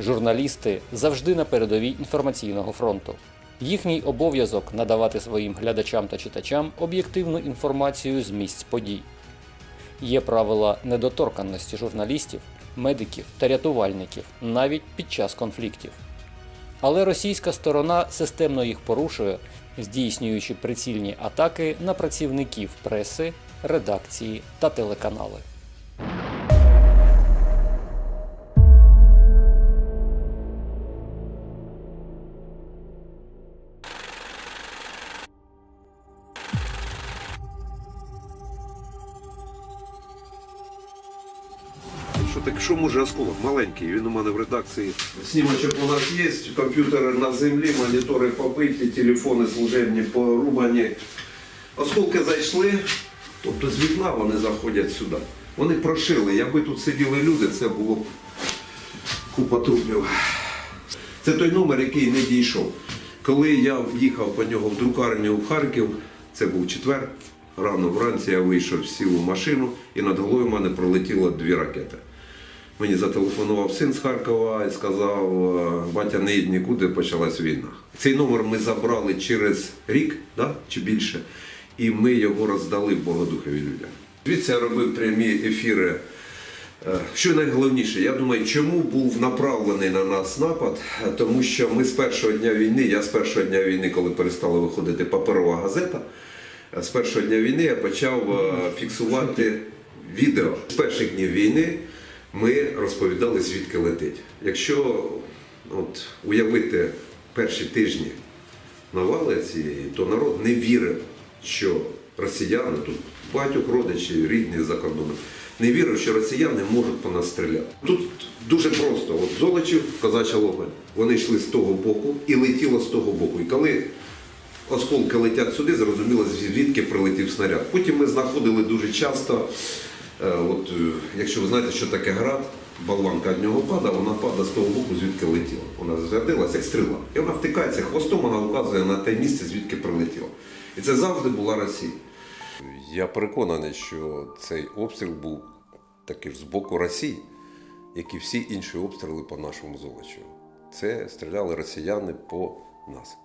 Журналісти завжди на передовій інформаційного фронту. Їхній обов'язок надавати своїм глядачам та читачам об'єктивну інформацію з місць подій. Є правила недоторканності журналістів, медиків та рятувальників навіть під час конфліктів. Але російська сторона системно їх порушує, здійснюючи прицільні атаки на працівників преси, редакції та телеканали. Що так, що може осколок? Маленький, він у мене в редакції. Снімочок у нас є, комп'ютери на землі, монітори побиті, телефони служебні порубані. Осколки зайшли, тобто з вікна вони заходять сюди. Вони прошили. Якби тут сиділи люди, це було б купа трупів. Це той номер, який не дійшов. Коли я їхав по нього в друкарню в Харків, це був четвер. Рано вранці я вийшов, сів у машину і над головою в мене пролетіло дві ракети. Мені зателефонував син з Харкова і сказав, «Е, батя не їдь нікуди, почалась війна. Цей номер ми забрали через рік да, чи більше, і ми його роздали в Богодухові людям. Звідси я робив прямі ефіри. Е, Що найголовніше, я думаю, чому був направлений на нас напад? Тому що ми з першого дня війни, я з першого дня війни, коли перестала виходити паперова газета, е, з першого дня війни я почав фіксувати відео. З перших днів війни ми розповідали, звідки летить. Якщо от, уявити перші тижні навали цієї, то народ не вірив, що росіяни тут багатьох родичів, рідних за кордоном, не вірив, що росіяни можуть по нас стріляти. Тут дуже просто. От Золочів, Козача Логань, вони йшли з того боку і летіло з того боку. І коли осколки летять сюди, зрозуміло, звідки прилетів снаряд. Потім ми знаходили дуже часто, от, е, якщо ви знаєте, що таке град, від нього падає, вона падає з того боку, звідки летіла. Вона зарядилася, як стріла. І вона втикається, хвостом вона вказує на те місце, звідки прилетіла. І це завжди була Росія. Я переконаний, що цей обстріл був такий ж з боку Росії, як і всі інші обстріли по нашому Золочеву. Це стріляли росіяни по нас.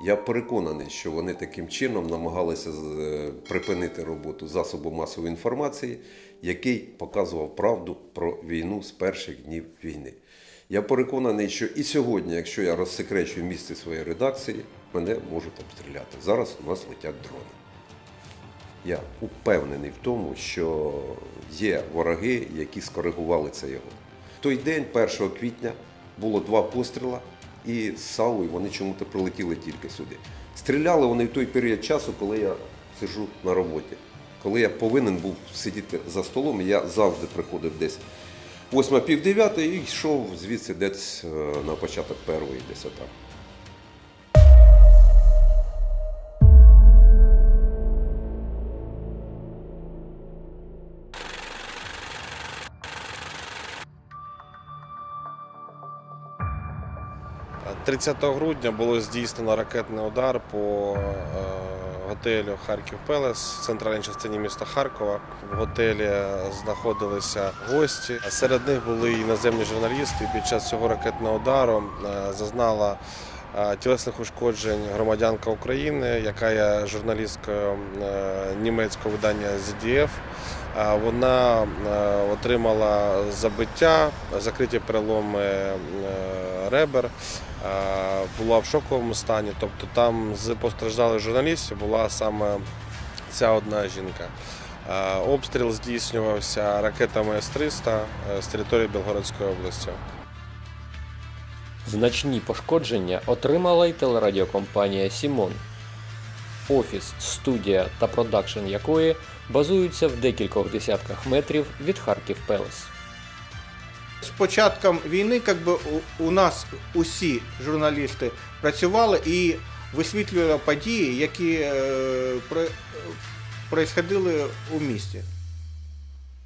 Я переконаний, що вони таким чином намагалися е, припинити роботу засобу масової інформації, який показував правду про війну з перших днів війни. Я переконаний, що і сьогодні, якщо я розсекречую місце своєї редакції, мене можуть обстріляти. Зараз у нас летять дрони. Я упевнений в тому, що є вороги, які скоригували це його. В той день, 1 квітня, було два постріла, і з Савою вони чому-то прилетіли тільки сюди. Стріляли вони в той період часу, коли я сижу на роботі. Коли я повинен був сидіти за столом, я завжди приходив десь 8 пів 9 і йшов звідси десь е, на початок першої, десь 30 грудня було здійснено ракетний удар по е, готелю Харків Пелес в центральній частині міста Харкова. В готелі знаходилися гості. Серед них були іноземні журналісти. Під час цього ракетного удару е, зазнала е, тілесних ушкоджень громадянка України, яка є журналісткою німецького видання ZDF. Вона е, отримала забиття, закриті переломи е, ребер, була в шоковому стані. Тобто там з постраждалих журналістів була саме ця одна жінка. Обстріл здійснювався ракетами С-300 е, з території Білгородської області. Значні пошкодження отримала й телерадіокомпанія Сімон, офіс, студія та продакшн якої базуються в декількох десятках метрів від Харків Пелес. З початком війни как би, у, нас усі журналісти працювали і висвітлювали події, які е, про, происходили у місті.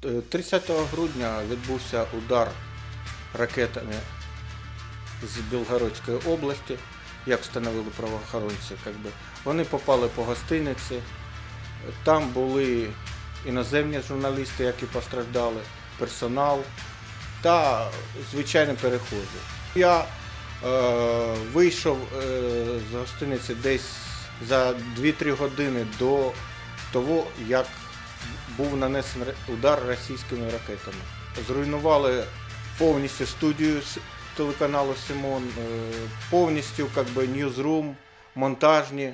Е, 30 грудня відбувся удар ракетами з Білгородської області, як встановили правоохоронці. Как би. Вони попали по гостиниці. Там були іноземні журналісти, які постраждали, персонал та звичайні перехожі. Я е, вийшов е, з гостиниці десь за 2-3 години до того, як був нанесений удар російськими ракетами. Зруйнували повністю студію телеканалу Симон, е, повністю как би, ньюзрум, монтажні.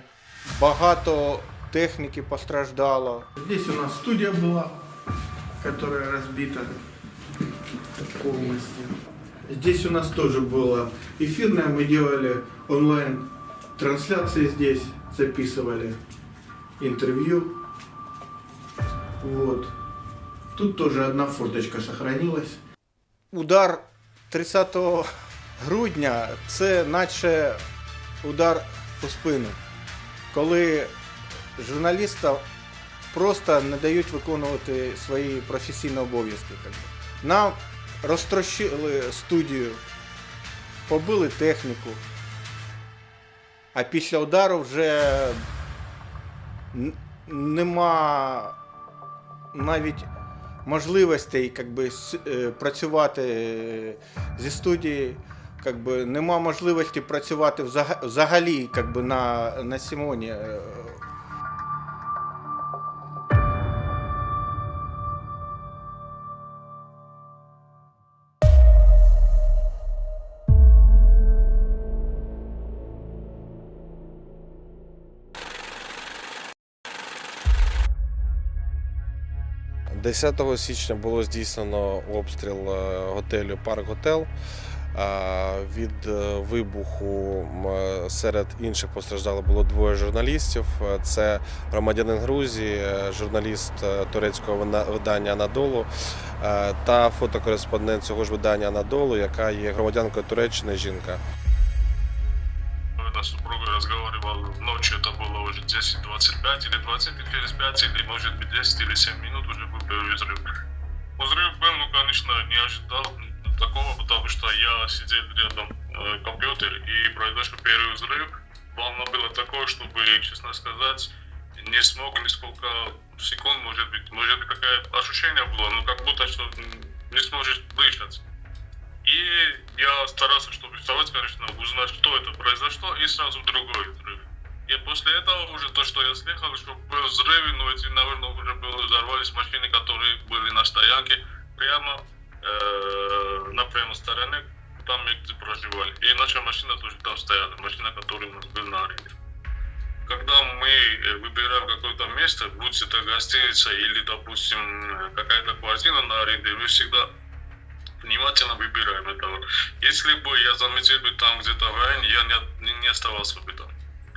Багато техніки постраждало. Здесь у нас студія була, которая разбита полностью. Здесь у нас тоже было эфирное, мы делали онлайн трансляции здесь, записывали интервью. Вот. Тут тоже одна форточка сохранилась. Удар 30 грудня це наче удар у спину, коли журналістам просто не дають виконувати свої професійні обов'язки. Нам розтрощили студію, побили техніку, а після удару вже нема навіть можливостей как би, с- е, працювати е, зі студії. Как би, нема можливості працювати взагалі как би, на, на Сімоні. 10 січня було здійснено обстріл е, готелю Парк Готел. А, Від е, вибуху м, е, серед інших постраждалих було двоє журналістів. Е, Це громадянин Грузії, е, журналіст е, турецького вина- видання Анадолу е, та фотокореспондент цього ж видання Анадолу, яка є громадянкою Туреччини жінка. Когда с супругой разговаривал ночью, это было уже 10.25 или 20 через 5, или может быть 10 или 7 минут уже был Взрыв. Взрыв был, ну, конечно, не ожидал такого, потому что я сидел рядом э, компьютер и произошел первый взрыв. Волна была такой, чтобы, честно сказать, не смог несколько секунд, может быть, может какое ощущение было, ну как будто что не сможешь дышать. И я старался, чтобы вставать, конечно, узнать, что это произошло, и сразу другой взрыв. И после этого уже то, что я слышал, что был взрыв, но эти, наверное, уже было, взорвались машины, которые были на стоянке прямо э, на прямой стороне, там где проживали. И наша машина тоже там стояла, машина, которая у нас была на аренде. Когда мы э, выбираем какое-то место, будь это гостиница или, допустим, какая-то квартира на аренде, мы всегда внимательно выбираем это. Если бы я заметил бы там где-то в районе, я не, не оставался бы там.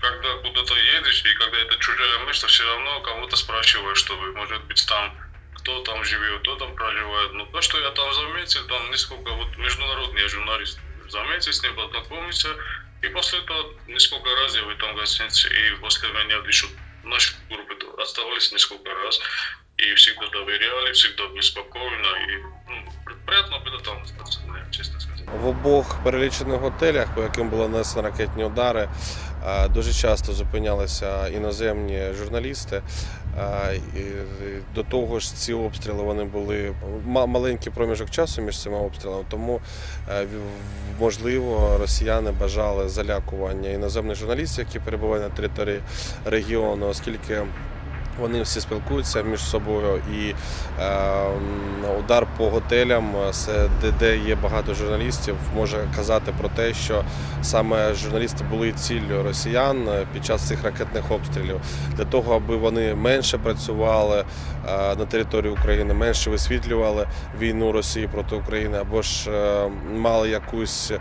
Когда куда-то едешь, и когда это чужое место, все равно кого-то спрашиваешь, чтобы, может быть, там кто там живет, кто там проживает. Но то, что я там заметил, там несколько, вот международный я журналист, заметил, с ним познакомился, и после этого несколько раз я в этом гостинице, и после меня еще наши группы оставались несколько раз, и всегда доверяли, всегда были спокойно, и ну, приятно было там остаться. В обох перелічених готелях, по яким були нанесені ракетні удари, е, дуже часто зупинялися іноземні журналісти. Е, До того ж, ці обстріли вони були ма- маленький проміжок часу між цими обстрілами, тому е, можливо росіяни бажали залякування іноземних журналістів, які перебувають на території регіону, оскільки. Вони всі спілкуються між собою, і е, удар по готелям, е, де, де є багато журналістів, може казати про те, що саме журналісти були ціллю росіян е, під час цих ракетних обстрілів. Для того, аби вони менше працювали е, на території України, менше висвітлювали війну Росії проти України, або ж мали якусь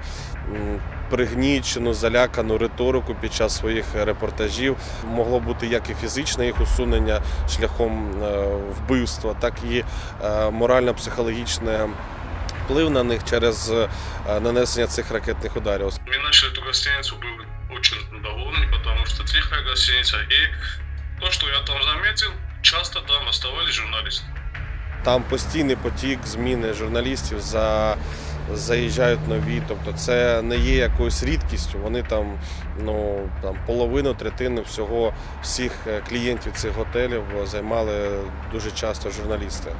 пригнічену, залякану риторику під час своїх репортажів. Могло бути як і фізичне їх усунення шляхом е, вбивства, так і е, морально-психологічне вплив на них через е, нанесення цих ракетних ударів. Мы начали эту гостиницу, были очень довольны, потому что тихая гостиница, и то, что я там заметил, часто там оставались журналисты. Там постійний потік зміни журналістів за. Заїжджають нові, тобто це не є якоюсь рідкістю. Вони там ну там половину, третину всього всіх е, клієнтів цих готелів займали дуже часто журналісти.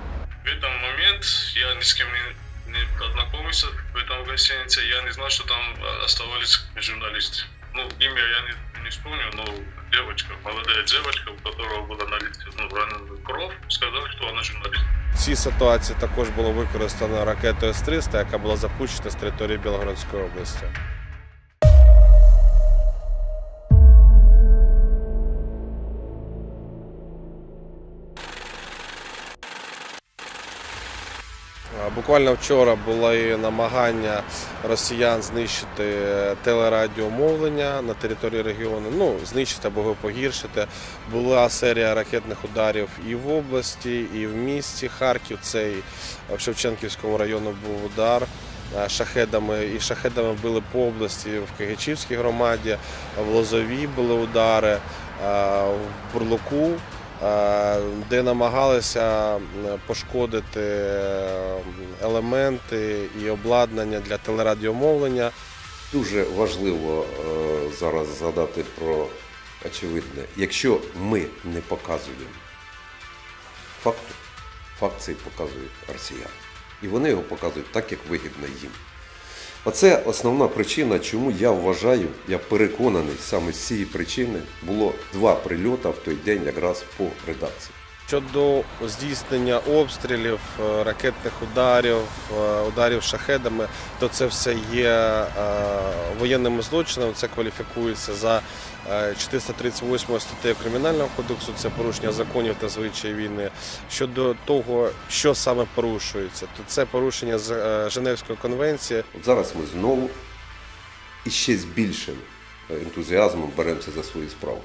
В этот момент я ни с кем не, не ознакомился в этом гостинице. Я не знал, что там а, оставались журналисты. Ну, имя я не, не вспомню, но девочка, молодая девочка, у которого была на лице ну, ранена кровь, сказала, что она журналист. Цій ситуації також було використано ракету С-300, яка була запущена з території Білогородської області. Буквально вчора були намагання росіян знищити телерадіомовлення на території регіону. Ну, знищити або погіршити. Була серія ракетних ударів і в області, і в місті Харків. Цей в Шевченківському районі був удар. е, Шахедами і шахедами били по області в Кигичівській громаді, в Лозовій були удари, е, в Бурлуку е, де намагалися пошкодити е, елементи і обладнання для телерадіомовлення. Дуже важливо е, зараз згадати про очевидне. Якщо ми не показуємо факту, факт цей показують росіяни. І вони його показують так, як вигідно їм. Оце основна причина, чому я вважаю, я переконаний, саме з цієї причини було два прильоти в той день якраз по редакції. Щодо здійснення обстрілів, е, ракетних ударів, е, ударів шахедами, то це все є е, воєнними злочинами. Це кваліфікується за е, 438 статтею Кримінального кодексу. Це порушення законів та звичаї війни. Щодо того, що саме порушується, то це порушення з Женевської конвенції. Зараз ми знову і ще з більшим ентузіазмом беремося за свою справу.